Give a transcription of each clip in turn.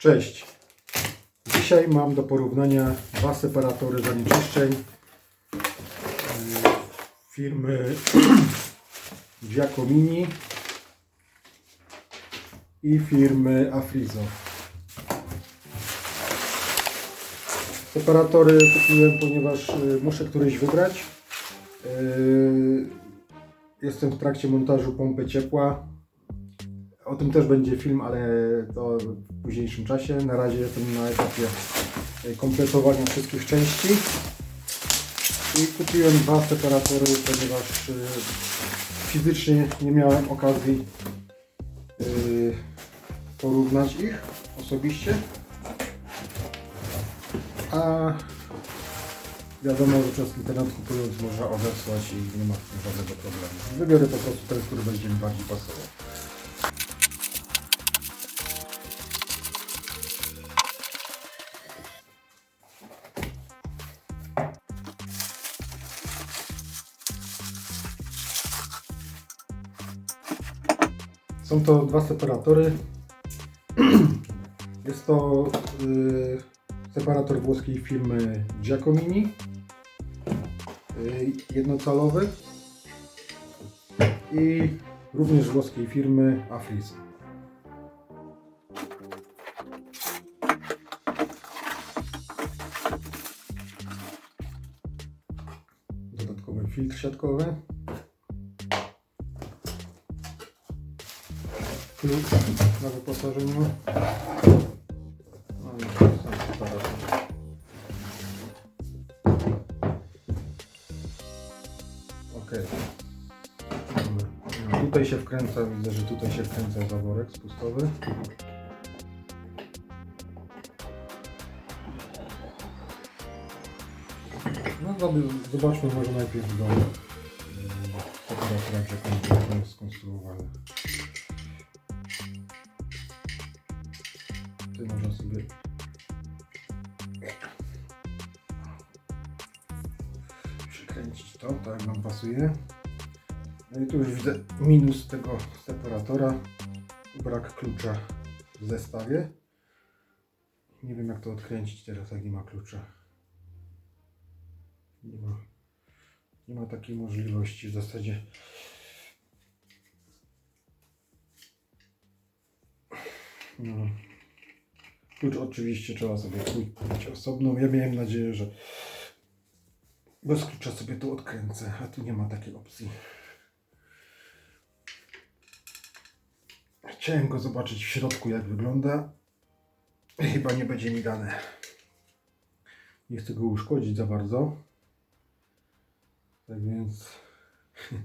Cześć. Dzisiaj mam do porównania dwa separatory zanieczyszczeń yy, firmy Giacomini i firmy Afrizo. Separatory kupiłem, ponieważ yy, muszę któryś wybrać. Yy, Jestem w trakcie montażu pompy ciepła. O tym też będzie film, ale to w późniejszym czasie. Na razie jestem na etapie e, kompletowania wszystkich części. I kupiłem dwa separatory, ponieważ e, fizycznie nie miałem okazji e, porównać ich osobiście. A wiadomo, że przez internet kupując można odesłać i nie ma żadnego problemu. Wybiorę po prostu ten, który będzie mi bardziej pasował. Są to dwa separatory. Jest to y, separator włoskiej firmy Giacomini. Y, jednocalowy. I również włoskiej firmy Afris. Dodatkowy filtr siatkowy. Klucz na wyposażeniu. No. Ok. No, tutaj się wkręca, widzę, że tutaj się wkręca zaworek spustowy. No zob- zobaczmy może najpierw do jak on jest skonstruowany. Tutaj No i tu już widzę minus tego separatora. Brak klucza w zestawie. Nie wiem jak to odkręcić teraz, jak nie ma klucza. Nie ma, nie ma takiej możliwości w zasadzie. No. Klucz oczywiście trzeba sobie kupić osobno. Ja miałem nadzieję, że bez klucza sobie to odkręcę, a tu nie ma takiej opcji. Chciałem go zobaczyć w środku, jak wygląda. Chyba nie będzie mi dane. Nie chcę go uszkodzić za bardzo. Tak więc.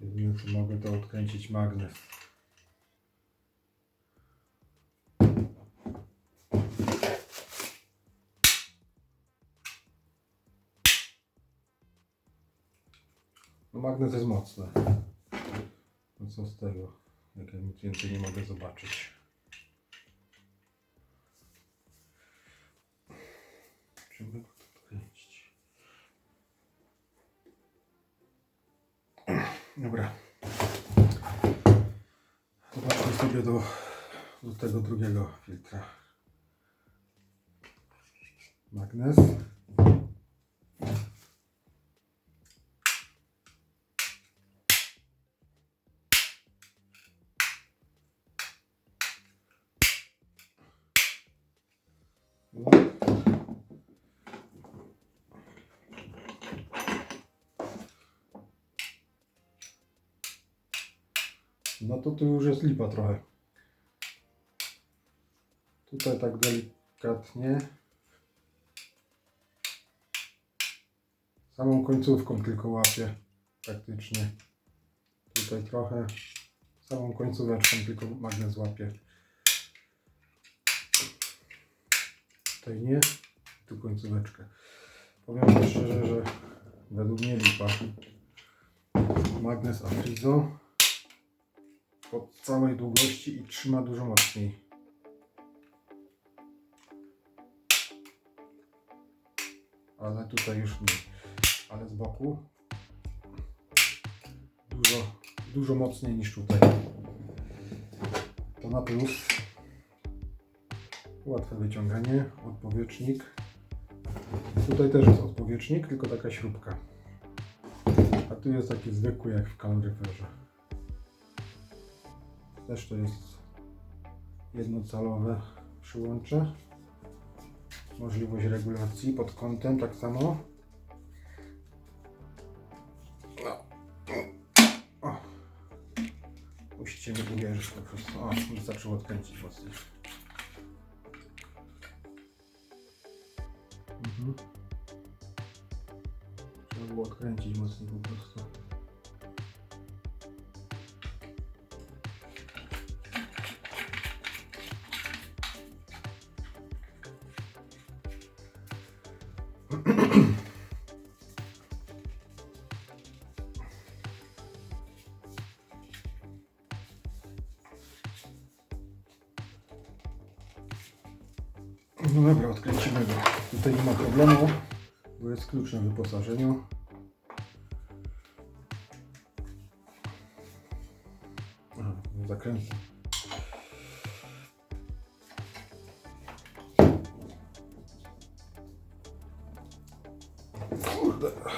Jedyne mogę to odkręcić magnes. Magnes jest mocny. No co z tego? Jak ja nic więcej nie mogę zobaczyć. Czym by go tu odkręcić? Dobra. Zobaczmy sobie do, do tego drugiego filtra. Magnes. No to tu już jest lipa trochę. Tutaj tak delikatnie. Samą końcówką tylko łapię praktycznie. Tutaj trochę. Samą końcóweczką tylko magnes łapie. Tutaj nie, tu końcóweczkę. Powiem szczerze, że według mnie lipa. Magnes Afrizo po całej długości i trzyma dużo mocniej. Ale tutaj już nie. Ale z boku dużo, dużo mocniej niż tutaj. To na plus. Łatwe wyciąganie, odpowietrznik. Tutaj też jest odpowietrznik, tylko taka śrubka. A tu jest taki zwykły jak w kaloryferze. Też to jest jednocalowe przyłącze. Możliwość regulacji pod kątem tak samo. Mi uwierzyć po prostu. O, wystarczyło odkręcić mocniej. No dobra, odkręcimy go. Tutaj nie ma problemu, bo jest klucz na wyposażeniu. Aha, zakręcę. Kurde.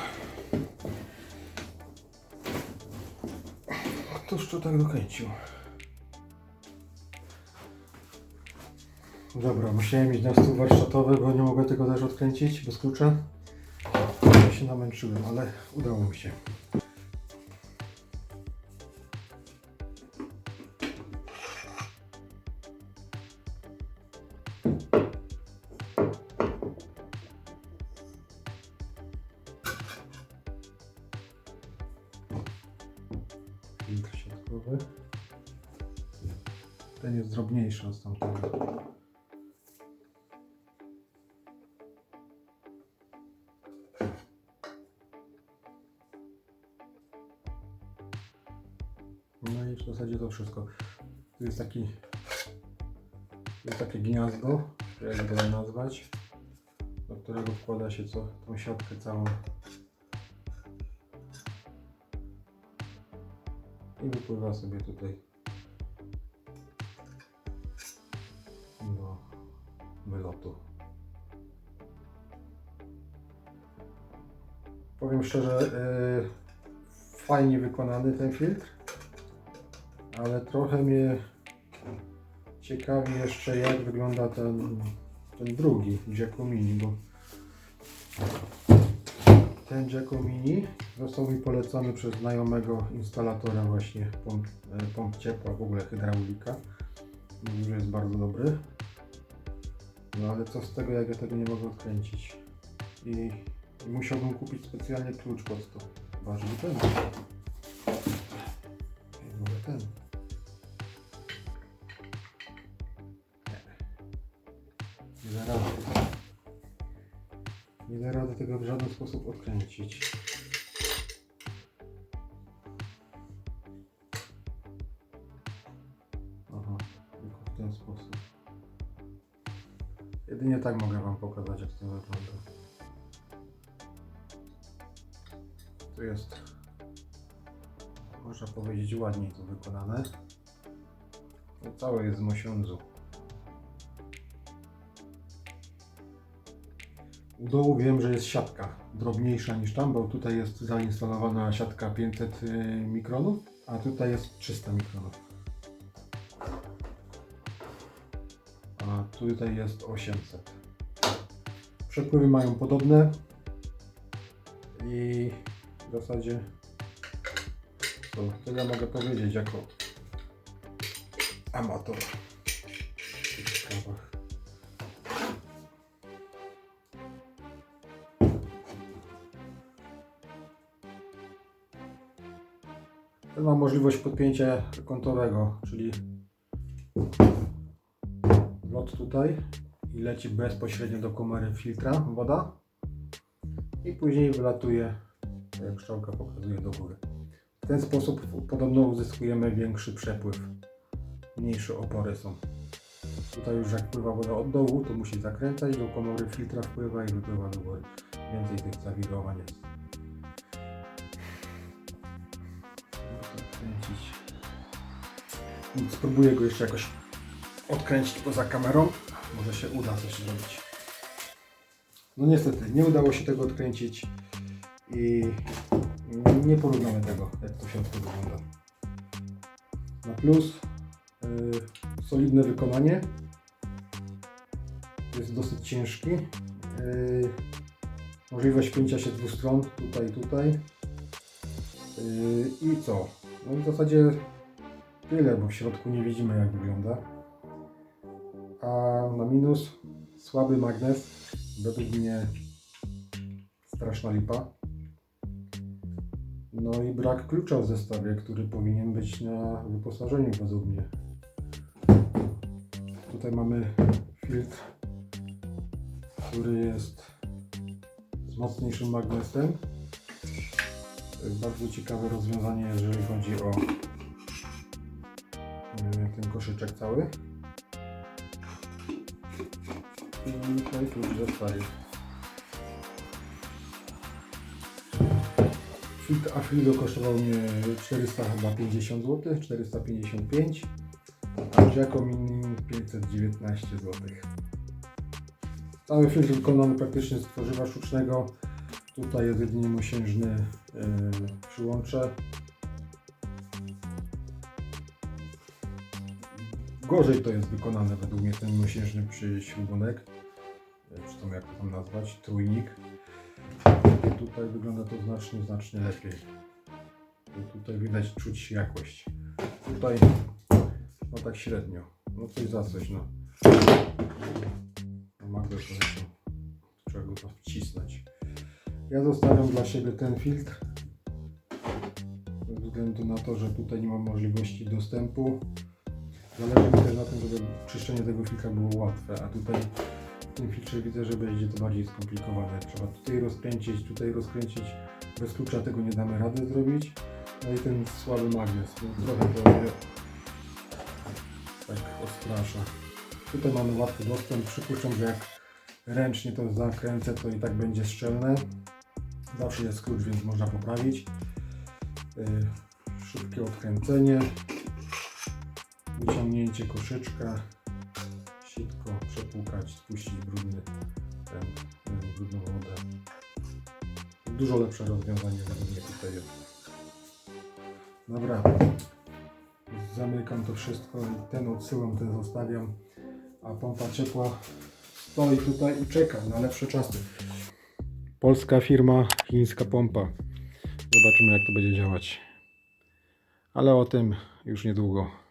Ktoż to tak dokręcił? Dobra, musiałem iść na stół warsztatowy, bo nie mogę tego też odkręcić bez klucza. Ja się namęczyłem, ale udało mi się. Filtr środkowy. Ten jest drobniejszy od tamtego. No i w zasadzie to wszystko. Tu jest taki jest takie gniazdo, jak go nazwać, do którego wkłada się co, tą siatkę całą. I wypływa sobie tutaj do wylotu. Powiem szczerze, yy, fajnie wykonany ten filtr ale trochę mnie ciekawi jeszcze jak wygląda ten, ten drugi Giacomini, bo ten Giacomini został mi polecony przez znajomego instalatora właśnie pomp, e, pomp ciepła, w ogóle hydraulika. Mówił, że jest bardzo dobry. No ale co z tego, jak ja tego nie mogę odkręcić? I, i musiałbym kupić specjalnie klucz pod to. Chyba, żeby odkręcić. Aha, tylko w ten sposób. Jedynie tak mogę Wam pokazać, jak to wygląda. Tu jest, można powiedzieć, ładniej to wykonane. To całe jest z mosiądzu. U dołu wiem, że jest siatka drobniejsza niż tam, bo tutaj jest zainstalowana siatka 500 y, mikronów, a tutaj jest 300 mikronów. A tutaj jest 800. Przepływy mają podobne i w zasadzie to tyle mogę powiedzieć jako amator w tych sprawach. Ten ma możliwość podpięcia kątowego, czyli lot tutaj i leci bezpośrednio do komory filtra woda i później wylatuje, jak strzałka pokazuje, do góry. W ten sposób podobno uzyskujemy większy przepływ, mniejsze opory są. Tutaj już jak pływa woda od dołu, to musi zakręcać, do komory filtra wpływa i wypływa do góry. Więcej tych zawirowań jest. Spróbuję go jeszcze jakoś odkręcić poza kamerą. Może się uda coś zrobić. No niestety, nie udało się tego odkręcić i nie porównamy tego, jak to w środku wygląda. Na plus y, solidne wykonanie. Jest dosyć ciężki. Y, możliwość pięcia się z dwóch stron, tutaj tutaj. Y, I co? No w zasadzie tyle, bo w środku nie widzimy jak wygląda. A na minus słaby magnes. Według mnie straszna lipa. No i brak klucza w zestawie, który powinien być na wyposażeniu według mnie. Tutaj mamy filtr, który jest z mocniejszym magnesem. To jest bardzo ciekawe rozwiązanie, jeżeli chodzi o ten koszyczek cały. I tutaj klucz zostaje. Filtr Afilido kosztował mnie 450 zł, 455, a Giacomin 519 zł. Cały filtr wykonany praktycznie z tworzywa sztucznego. Tutaj jest jedynie mosiężny yy, przyłącze. Gorzej to jest wykonane według mnie ten mosiężny przyśrubonek, czy tam jak to tam nazwać, trójnik. Tutaj wygląda to znacznie, znacznie lepiej. I Tutaj widać, czuć jakość. Tutaj, no tak średnio. No coś za coś, no. No Magda trzeba go to wcisnąć. Ja zostawiam dla siebie ten filtr. Ze względu na to, że tutaj nie mam możliwości dostępu. Zależy mi też na tym, żeby czyszczenie tego filtra było łatwe, a tutaj w tym filtrze widzę, że będzie to bardziej skomplikowane. Trzeba tutaj rozkręcić, tutaj rozkręcić. Bez klucza tego nie damy rady zrobić. No i ten słaby magnes, więc trochę to tak odstrasza. Tutaj mamy łatwy dostęp. Przypuszczam, że jak ręcznie to zakręcę, to i tak będzie szczelne. Zawsze jest klucz, więc można poprawić. Yy, Szybkie odkręcenie. Wyciągnięcie koszyczka. Sitko przepłukać, spuścić brudny ten, yy, brudną wodę. Dużo lepsze rozwiązanie według mnie tutaj jest. Dobra. Zamykam to wszystko ten odsyłam, ten zostawiam. A pompa ciepła stoi tutaj i czeka na lepsze czasy. Polska firma, chińska pompa. Zobaczymy jak to będzie działać. Ale o tym już niedługo.